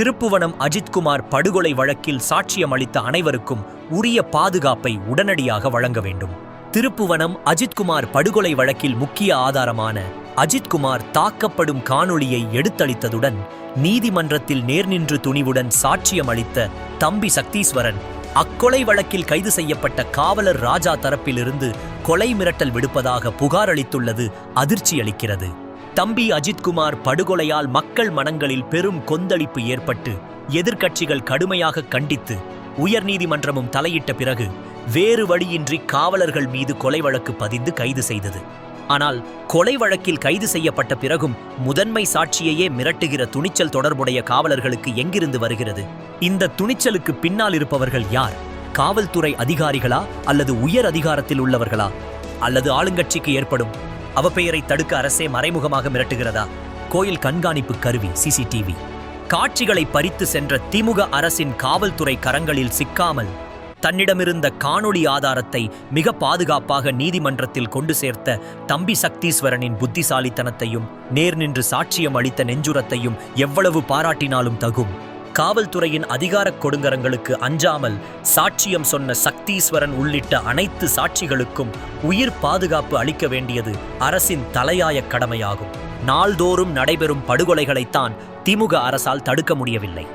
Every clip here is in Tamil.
திருப்புவனம் அஜித்குமார் படுகொலை வழக்கில் சாட்சியம் அளித்த அனைவருக்கும் உரிய பாதுகாப்பை உடனடியாக வழங்க வேண்டும். திருப்புவனம் அஜித்குமார் படுகொலை வழக்கில் முக்கிய ஆதாரமான அஜித்குமார் தாக்கப்படும் காணொளியை எடுத்தளித்ததுடன் நீதிமன்றத்தில் நேர்நின்று துணிவுடன் சாட்சியம் அளித்த தம்பி சக்தீஸ்வரன் அக்கொலை வழக்கில் கைது செய்யப்பட்ட காவலர் ராஜா தரப்பிலிருந்து கொலை மிரட்டல் விடுப்பதாக புகார் அளித்துள்ளது அதிர்ச்சியளிக்கிறது. தம்பி அஜித்குமார் படுகொலையால் மக்கள் மனங்களில் பெரும் கொந்தளிப்பு ஏற்பட்டு எதிர்க்கட்சிகள் கடுமையாக கண்டித்து உயர்நீதிமன்றமும் தலையிட்ட பிறகு வேறு வழியின்றி காவலர்கள் மீது கொலை வழக்கு பதிந்து கைது செய்தது. ஆனால் கொலை வழக்கில் கைது செய்யப்பட்ட பிறகும் முதன்மை சாட்சியையே மிரட்டுகிற துணிச்சல் தொடர்புடைய காவலர்களுக்கு எங்கிருந்து வருகிறது? இந்த துணிச்சலுக்கு பின்னால் இருப்பவர்கள் யார்? காவல்துறை அதிகாரிகளா அல்லது உயர் அதிகாரத்தில் உள்ளவர்களா? அல்லது ஆளுங்கட்சிக்கு ஏற்படும் அவப்பெயரை தடுக்க அரசே மறைமுகமாக மிரட்டுகிறதா? கோயில் கண்காணிப்பு கருவி சிசிடிவி காட்சிகளை பறித்து சென்ற திமுக அரசின் காவல்துறை கரங்களில் சிக்காமல் தன்னிடமிருந்த காணொளி ஆதாரத்தை மிக பாதுகாப்பாக நீதிமன்றத்தில் கொண்டு சேர்த்த தம்பி சக்தீஸ்வரனின் புத்திசாலித்தனத்தையும் நேர் நின்று சாட்சியம் அளித்த நெஞ்சுரத்தையும் எவ்வளவு பாராட்டினாலும் தகும். காவல்துறையின் அதிகாரக் கொடுங்கரங்களுக்கு அஞ்சாமல் சாட்சியம் சொன்ன சக்தீஸ்வரன் உள்ளிட்ட அனைத்து சாட்சிகளுக்கும் உயிர் பாதுகாப்பு அளிக்க வேண்டியது அரசின் தலையாய கடமையாகும். நாள்தோறும் நடைபெறும் படுகொலைகளைத்தான் திமுக அரசால் தடுக்க முடியவில்லை.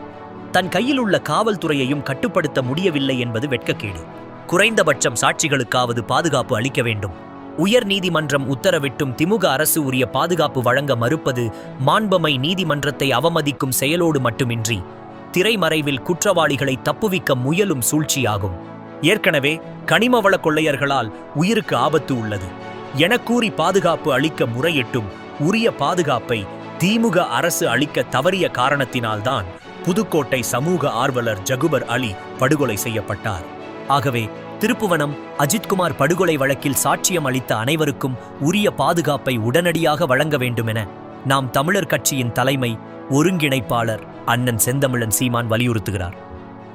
தன் கையில் உள்ள காவல்துறையையும் கட்டுப்படுத்த முடியவில்லை என்பது வெட்கக்கேடு. குறைந்தபட்சம் சாட்சிகளுக்காவது பாதுகாப்பு அளிக்க வேண்டும். உயர் நீதிமன்றம் உத்தரவிட்டும் திமுக அரசு உரிய பாதுகாப்பு வழங்க மறுப்பது மாண்பமை நீதிமன்றத்தை அவமதிக்கும் செயலோடு மட்டுமின்றி திரைமறைவில் குற்றவாளிகளை தப்புவிக்க முயலும் சூழ்ச்சியாகும். ஏற்கனவே கனிமவள கொள்ளையர்களால் உயிருக்கு ஆபத்து உள்ளது. என கூறி பாதுகாப்பு அளிக்க முறையிட்டும் உரிய பாதுகாப்பை திமுக அரசு அளிக்க தவறிய காரணத்தினால்தான் புதுக்கோட்டை சமூக ஆர்வலர் ஜகுபர் அலி படுகொலை செய்யப்பட்டார். ஆகவே திருப்புவனம் அஜித்குமார் படுகொலை வழக்கில் சாட்சியம் அளித்த அனைவருக்கும் உரிய பாதுகாப்பை உடனடியாக வழங்க வேண்டுமென நாம் தமிழர் கட்சியின் தலைமை ஒருங்கிணைப்பாளர் அண்ணன் செந்தமிழன் சீமான் வலியுறுத்துகிறார்.